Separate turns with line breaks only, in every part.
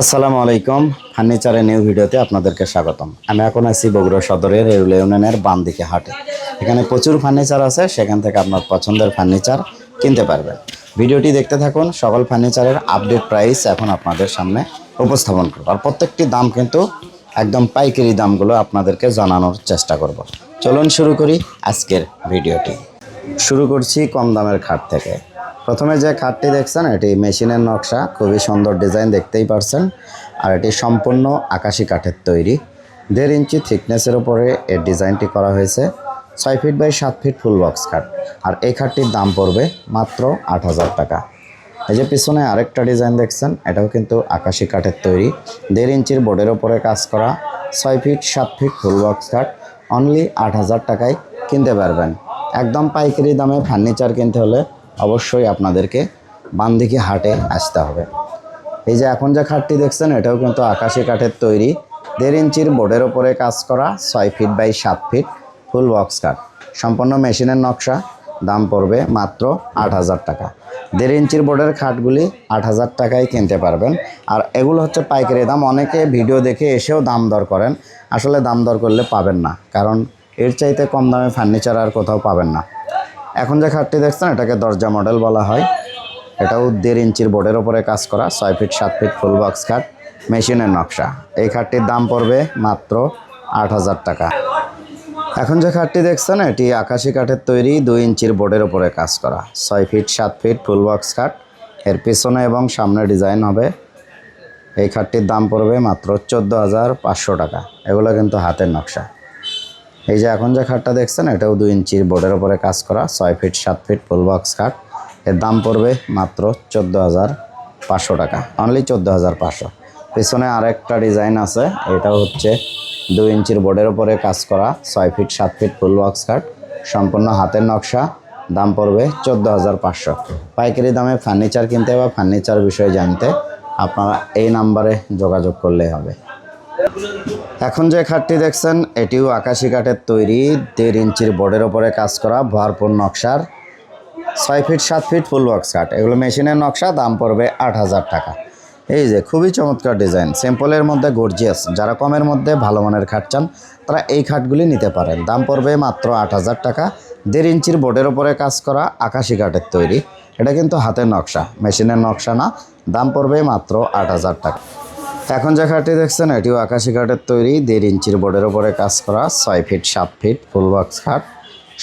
আসসালামু আলাইকুম। ফার্নিচারের নিউ ভিডিওতে আপনাদেরকে স্বাগতম। আমি এখন আছি বগুড়া সদরের রেল ইউনিয়নের বাম দিকে হাটে। এখানে প্রচুর ফার্নিচার আছে, সেখান থেকে আপনার পছন্দের ফার্নিচার কিনতে পারবেন। ভিডিওটি দেখতে থাকুন, সকল ফার্নিচারের আপডেট প্রাইস এখন আপনাদের সামনে উপস্থাপন করব। আর প্রত্যেকটি দাম কিন্তু একদম পাইকারি দামগুলো আপনাদেরকে জানানোর চেষ্টা করব। চলুন শুরু করি আজকের ভিডিওটি। শুরু করছি কম দামের খাট থেকে। প্রথমে যে খাটটি দেখছেন, এটি মেশিনের নকশা, খুবই সুন্দর ডিজাইন দেখতেই পারছেন। আর এটি সম্পূর্ণ আকাশি কাঠের তৈরি। দেড় ইঞ্চি থিকনেসের উপরে এর ডিজাইনটি করা হয়েছে। ছয় ফিট বাই সাত ফিট ফুল বক্স খাট। আর এই খাটটির দাম পড়বে মাত্র আট হাজার টাকা। এই যে পিছনে আরেকটা ডিজাইন দেখছেন, এটাও কিন্তু আকাশি কাঠের তৈরি। দেড় ইঞ্চির বোর্ডের ওপরে কাজ করা ছয় ফিট সাত ফিট ফুল বক্স খাট। অনলি আট হাজার টাকায় কিনতে পারবেন। একদম পাইকারি দামে ফার্নিচার কিনতে হলে অবশ্যই আপনাদেরকে বান্দিকে হাটে আসতে হবে। এই যে এখন যে খাটটি দেখছেন, এটাও কিন্তু আকাশি কাঠের তৈরি। দেড় ইঞ্চির বোর্ডের ওপরে কাজ করা, ছয় ফিট বাই সাত ফিট ফুল বক্স কাঠ। সম্পূর্ণ মেশিনের নকশা, দাম পড়বে মাত্র আট হাজার টাকা। দেড় ইঞ্চির বোর্ডের খাটগুলি আট হাজার টাকায় কিনতে পারবেন। আর এগুলো হচ্ছে পাইকারি দাম। অনেকে ভিডিও দেখে এসেও দাম দর করেন। আসলে দাম দর করলে পাবেন না, কারণ এর চাইতে কম দামে ফার্নিচার আর কোথাও পাবেন না। এখন যে খাটটি দেখছেন, এটাকে দরজা মডেল বলা হয়। এটাও দেড় ইঞ্চির বোর্ডের ওপরে কাজ করা, ছয় ফিট, সাত ফিট ফুল বক্স খাট, মেশিনের নকশা। এই খাটটির দাম পড়বে মাত্র আট হাজার টাকা। এখন যে খাটটি দেখছেন, এটি আকাশি কাঠের তৈরি, দুই ইঞ্চির বোর্ডের ওপরে কাজ করা। ছয় ফিট, সাত ফিট ফুল বক্স খাট, এর পিছনে এবং সামনে ডিজাইন হবে। এই খাটটির দাম পড়বে মাত্র চোদ্দ হাজার পাঁচশো টাকা। এগুলো কিন্তু হাতের নকশা। এই যে এখন যে খাটটা দেখছেন, এটাও দুই ইঞ্চির বোর্ডের ওপরে কাজ করা, ছয় ফিট, সাত ফিট ফুল বক্স খাট। এর দাম পড়বে মাত্র চোদ্দ হাজার পাঁচশো টাকা অনলি চোদ্দ হাজার পাঁচশো। পেছনে আরেকটা ডিজাইন আছে, এটাও হচ্ছে দুই ইঞ্চির বোর্ডের ওপরে কাজ করা, ছয় ফিট, সাত ফিট ফুল বক্স খাট। সম্পূর্ণ হাতের নকশা, দাম পড়বে চোদ্দ হাজার পাঁচশো। পাইকারি দামে ফার্নিচার কিনতে বা ফার্নিচার বিষয়ে জানতে আপনারা এই নাম্বারে যোগাযোগ করলেই হবে। এখন যে খাটটি দেখছেন, এটিও আকাশি কাঠের তৈরি, দেড় ইঞ্চির বোর্ডের ওপরে কাজ করা ভরপুর নকশার ছয় ফিট, সাত ফিট ফুল বক্স কাঠ। এগুলো মেশিনের নকশা, দাম পড়বে আট হাজার টাকা। এই যে খুবই চমৎকার ডিজাইন সিম্পলের মধ্যে গর্জিয়াস যারা কমের মধ্যে ভালো মানের খাট চান, তারা এই খাটগুলি নিতে পারেন। দাম পড়বে মাত্র আট হাজার টাকা। দেড় ইঞ্চির বোর্ডের ওপরে কাজ করা আকাশি কাঠের তৈরি। এটা কিন্তু হাতের নকশা, মেশিনের নকশা না, দাম পড়বে মাত্র আট হাজার টাকা। এখন যে খাটটি দেখছেন, এটিও আকাশি কাঠের তৈরি। দেড় ইঞ্চির বোর্ডের ওপরে কাজ করা, ছয় ফিট, সাত ফিট, ফুল বক্স খাট।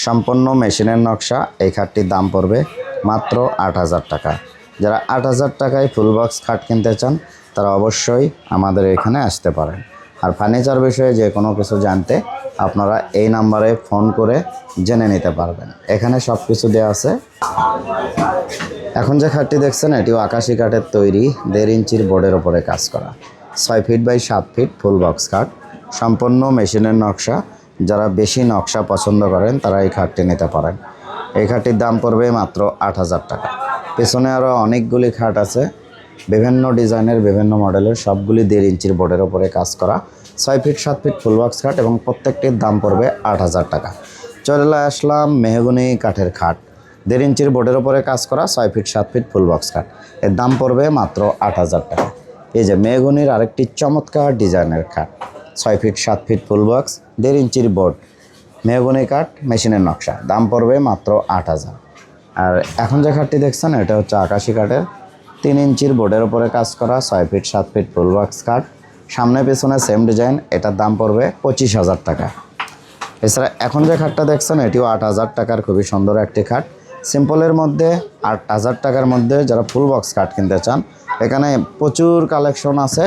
সম্পূর্ণ মেশিনের নকশা, এই খাটটির দাম পড়বে মাত্র আট হাজার টাকা। যারা আট হাজার টাকায় ফুল বক্স খাট কিনতে চান, তারা অবশ্যই আমাদের এখানে আসতে পারেন। আর ফার্নিচার বিষয়ে যে কোনো কিছু জানতে আপনারা এই নাম্বারে ফোন করে জেনে নিতে পারবেন। এখানে সব কিছু দেওয়া আছে। এখন যে খাটটি দেখছেন, এটিও আকাশি কাঠের তৈরি, দেড় ইঞ্চির বোর্ডের ওপরে কাজ করা। ছয় ফিট বাই সাত ফিট ফুল বক্স খাট। সম্পূর্ণ মেশিনের নকশা। যারা বেশি নকশা পছন্দ করেন, তারা এই খাটটি নিতে পারেন। এই খাটটির দাম পড়বে মাত্র আট হাজার টাকা। পেছনে আরও অনেকগুলি খাট আছে। বিভিন্ন ডিজাইনের, বিভিন্ন মডেলের সবগুলি দেড় ইঞ্চির বোর্ডের ওপরে কাজ করা। ছয় ফিট, সাত ফিট ফুল বক্স খাট এবং প্রত্যেকটির দাম পড়বে আট হাজার টাকা। চলে আসলাম মেহগুনি কাঠের খাট। দেড় ইঞ্চির বোর্ডের ওপরে কাজ করা, ছয় ফিট, সাত ফিট ফুল বক্স কাঠ এর দাম পড়বে মাত্র আট হাজার টাকা। এই যে মেগুনির আরেকটি চমৎকার ডিজাইনের খাট। ছয় ফিট, সাত ফিট ফুল বক্স দেড় ইঞ্চির বোর্ড। মেহগুনি কাঠ, মেশিনের নকশা। দাম পড়বে মাত্র আট হাজার। আর এখন যে খাটটি দেখছেন, এটা হচ্ছে আকাশি কাঠের তিন ইঞ্চির বোর্ডের ওপরে কাজ করা, ছয় ফিট, সাত ফিট ফুল বক্স কাঠ সামনে পেছনে সেম ডিজাইন এটার দাম পড়বে পঁচিশ হাজার টাকা। এছাড়া এখন যে খাটটা দেখছেন, এটিও আট হাজার টাকার খুবই সুন্দর একটি খাট। সিম্পলের মধ্যে আট হাজার টাকার মধ্যে যারা ফুল বক্স খাট কিনতে চান, এখানে প্রচুর কালেকশন আছে।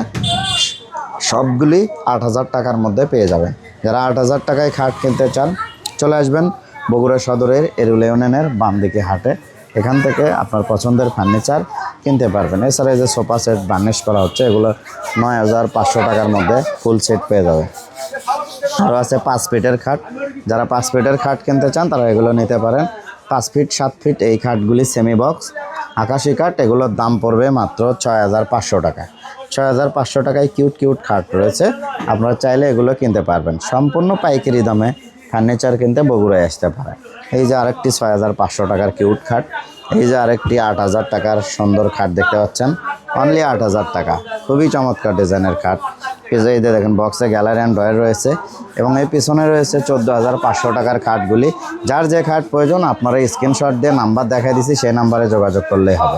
সবগুলি আট হাজার টাকার মধ্যে পেয়ে যাবেন। যারা আট হাজার টাকায় খাট কিনতে চান, চলে আসবেন বগুড়া সদরের এরুল ইউনিয়নের বাম দিকে হাটে। এখান থেকে আপনার পছন্দের ফার্নিচার কিনতে পারবেন। এছাড়া যে সোফা সেট বার্নিশ করা হচ্ছে, এগুলো নয় হাজার পাঁচশো টাকার মধ্যে ফুল সেট পেয়ে যাবে। আরও আছে পাঁচ ফিটের খাট। যারা পাঁচ ফিটের খাট কিনতে চান, তারা এগুলো নিতে পারেন। পাঁচ ফিট, সাত ফিট এই খাটগুলি সেমি বক্স আকাশি কাঠ এগুলোর দাম পড়বে মাত্র ছয় হাজার পাঁচশো টাকা। ছয় হাজার পাঁচশো টাকায় কিউট কিউট খাট রয়েছে। আপনারা চাইলে এগুলো কিনতে পারবেন। সম্পূর্ণ পাইকারি দামে ফার্নিচার কিনতে বগুড়ায় আসতে পারে। এই যে আরেকটি ছয় হাজার পাঁচশো টাকার কিউট খাট, এই যে আরেকটি আট হাজার টাকার সুন্দর খাট দেখতে পাচ্ছেন অনলি আট হাজার টাকা। খুবই চমৎকার ডিজাইনের খাট। এই যে দেখেন বক্সে গ্যালারি অ্যান্ড ড্রয়ার রয়েছে এবং এই পিছনে রয়েছে চোদ্দ হাজার পাঁচশো টাকার খাটগুলি। যার যে খাট প্রয়োজন, আপনারা স্ক্রিনশট দিয়ে নাম্বার দেখা দিছি, সেই নাম্বারে যোগাযোগ করলেই হবে।